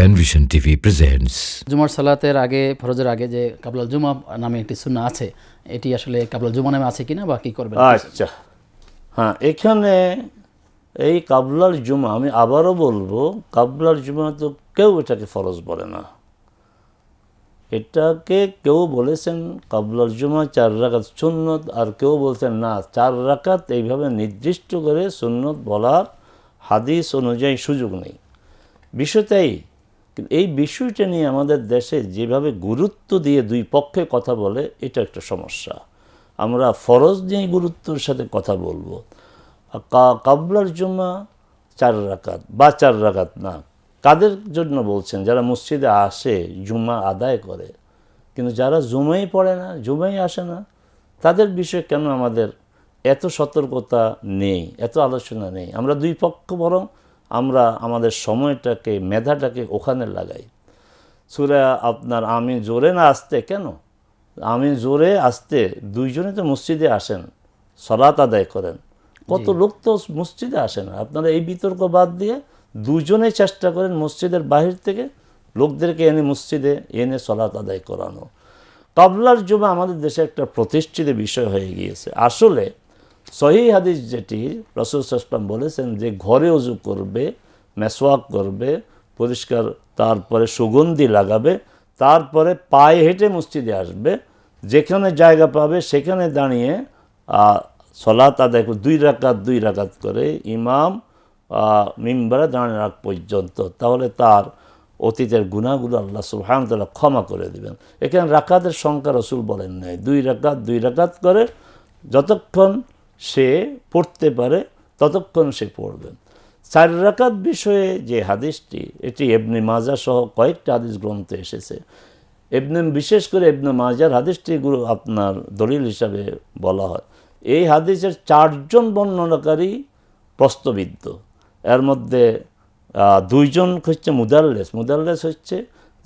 Panvision TV presents জুমার সালাতের আগে ফরজের আগে যে কাবলাল জুমা নামে একটি সুন্না আছে এটি আসলে কাবলাল জুমা নামে আছে কিনা বা কি করবেন? আচ্ছা। হ্যাঁ এখানে এই কাবলার জুমা আমি আবারও বলব কাবলার জুমা তো কেউ এটাকে ফরজ বলে না। এটাকে কেউ বলেছেন কাবলার জুমা চার রাকাত সুন্নত আর কেউ বলছেন না চার রাকাত এইভাবে নির্দিষ্ট করে সুন্নত বলার হাদিস অনুযায়ী সুযোগ নেই। বিষয়টাই কিন্তু এই বিষয়টা নিয়ে আমাদের দেশে যেভাবে গুরুত্ব দিয়ে দুই পক্ষে কথা বলে, এটা একটা সমস্যা। আমরা ফরজ নিয়ে গুরুত্বর সাথে কথা বলব। কাবলার জুমা চার রাকাত বা চার রাকাত না। কাদের জন্য বলছেন? যারা মসজিদে আসে জুমা আদায় করে। কিন্তু যারা জুমাই পড়ে না, জুমাই আসে না, তাদের বিষয়ে কেন আমাদের এত সতর্কতা নেই, এত আলোচনা নেই? আমরা দুই পক্ষ বরং আমরা আমাদের সময়টাকে মেধাটাকে ওখানে লাগাই। সুরা আপনার আমি জোরে না আসতে কেন? আমি জোরে আসতে দুইজনে তো মসজিদে আসেন সলাত আদায় করেন। কত লোক তো মসজিদে আসে না। আপনারা এই বিতর্ক বাদ দিয়ে দুজনে চেষ্টা করেন মসজিদের বাহির থেকে লোকদেরকে এনে মসজিদে এনে সলাত আদায় করানো। কাবলার জমা আমাদের দেশে একটা প্রতিষ্ঠিত বিষয় হয়ে গিয়েছে। আসলে সহি হাদিস যেটি রসুল সাসলাম বলেছেন যে ঘরে উজু করবে, মেসওয়াক করবে, পরিষ্কার তারপরে সুগন্ধি লাগাবে, তারপরে পায়ে হেঁটে মসজিদে আসবে, যেখানে জায়গা পাবে সেখানে দাঁড়িয়ে সলাত আদায় দুই রাকাত দুই রাকাত করে ইমাম মিম্বারে দাঁড়ানোর আগ পর্যন্ত তাহলে তার অতীতের গুণাগুলো আল্লাহ সুবহান তাআলা ক্ষমা করে দিবেন। এখানে রাকাতের সংখ্যা রসুল বলেন নাই। দুই রাকাত দুই রাকাত করে যতক্ষণ সে পড়তে পারে, ততক্ষণ সে পড়বেন। চার রাকাত বিষয়ে যে হাদিসটি, এটি এবনে মাজা সহ কয়েকটা হাদিস গ্রন্থে এসেছে। এবনে বিশেষ করে এবনে মাজার হাদিসটি আপনার দলিল হিসাবে বলা হয়। এই হাদিসের চারজন বর্ণনাকারী প্রস্তবিদ্ধ। এর মধ্যে দুইজন হচ্ছে মুদাল্লেস। মুদাল্লেস হচ্ছে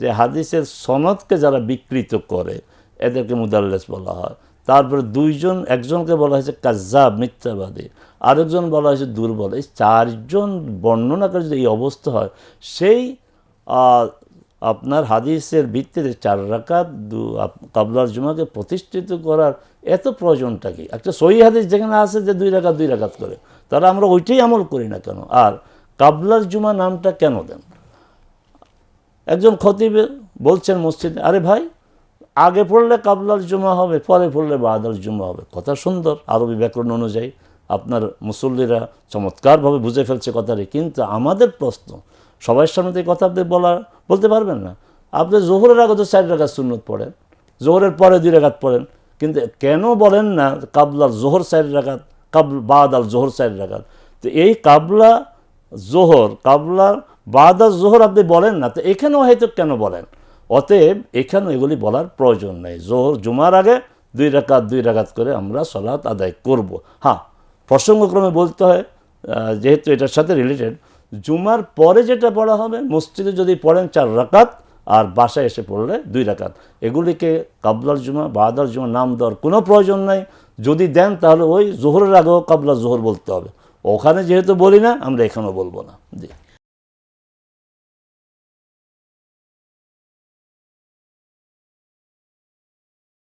যে হাদিসের সনদকে যারা বিকৃত করে, এদেরকে মুদাল্লেস বলা হয়। তারপরে দুইজন, একজনকে বলা হয়েছে কাজ্জাব, মিথ্যাবাদী। আরেকজন বলা হয়েছে দুর্বল। এই চারজন বর্ণনাকারী যদি এই অবস্থা হয়, সেই আপনার হাদিসের ভিত্তিতে চার রাকাত, দু কাবলার জুমাকে প্রতিষ্ঠিত করার এত প্রয়োজনটা কি? একটা সহি হাদিস যেখানে আছে যে দুই রাকাত দুই রাকাত করে। তাহলে আমরা ওইটাই আমল করি না কেন? আর কাবলার জুমা নামটা কেন দেন? একজন খতিবে বলছেন মসজিদে, আরে ভাই আগে পড়লে কাবলার জুমা হবে, পরে পড়লে বাদাল জুমা হবে। কথা সুন্দর, আরবি ব্যাকরণ অনুযায়ী। আপনার মুসল্লিরা চমৎকারভাবে বুঝে ফেলছে কথাটি। কিন্তু আমাদের প্রশ্ন সবার সামনে এই কথা আপনি বলা, বলতে পারবেন না। আপনি জোহরের আগে তো চার রাখাত সুন্নত পড়েন, জোহরের পরে দুই রাখাত পড়েন। কিন্তু কেন বলেন না কাবলার জোহর চার রাখাত কাবল বাদ আল জোহর চার রাখাত তো এই কাবলা জোহর, কাবলার বাদা জোহর আপনি বলেন না, তো এখানেও হয়তো কেন বলেন? অতএব এখানেও এগুলি বলার প্রয়োজন নেই। জোহর, জুমার আগে দুই রাকাত দুই রাকাত করে আমরা সলাৎ আদায় করব। হ্যাঁ প্রসঙ্গক্রমে বলতে হয় যেহেতু এটার সাথে রিলেটেড জুমার পরে যেটা পড়া হবে, মসজিদে যদি পড়েন চার রাকাত আর বাসায় এসে পড়লে দুই রাকাত। এগুলিকে কাবলার জুমা বাদার জুমা নাম দেওয়ার কোনো প্রয়োজন নাই। যদি দেন তাহলে ওই জোহরের আগেও কাবলা জোহর বলতে হবে। ওখানে যেহেতু বলি না, আমরা এখানেও বলব না। জি।